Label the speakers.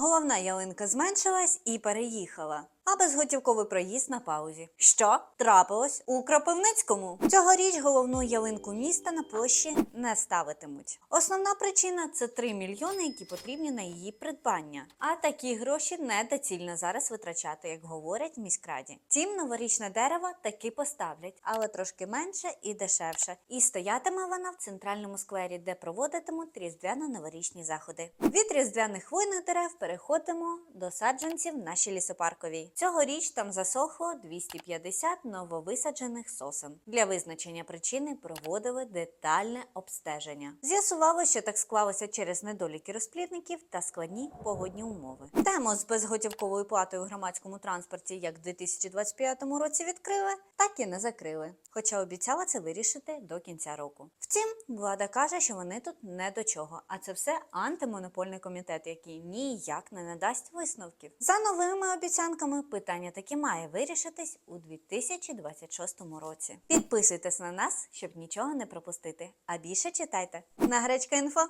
Speaker 1: Головна ялинка зменшилась і переїхала. А безготівковий проїзд на паузі. Що трапилось у Кропивницькому? Цьогоріч головну ялинку міста на площі не ставитимуть. Основна причина це 3 мільйони, які потрібні на її придбання. А такі гроші недоцільно зараз витрачати, як говорять в міськраді. Тім новорічне дерево таки поставлять, але трошки менше і дешевше. І стоятиме вона в центральному сквері, де проводитимуть різдвяно-новорічні заходи. Від різдвяних хвойних дерев переходимо до саджанців в нашій лісопарковій. Цьогоріч там засохло 250 нововисаджених сосен. Для визначення причини проводили детальне обстеження. З'ясувало, що так склалося через недоліки розплідників та складні погодні умови. Тему з безготівковою платою у громадському транспорті як в 2025 році відкрили, так і не закрили. Хоча обіцяла це вирішити до кінця року. Втім, влада каже, що вони тут не до чого, а це все антимонопольний комітет, який ніяк не надасть висновків. За новими обіцянками питання таки має вирішитись у 2026 році. Підписуйтесь на нас, щоб нічого не пропустити. А більше читайте на гречка інфо.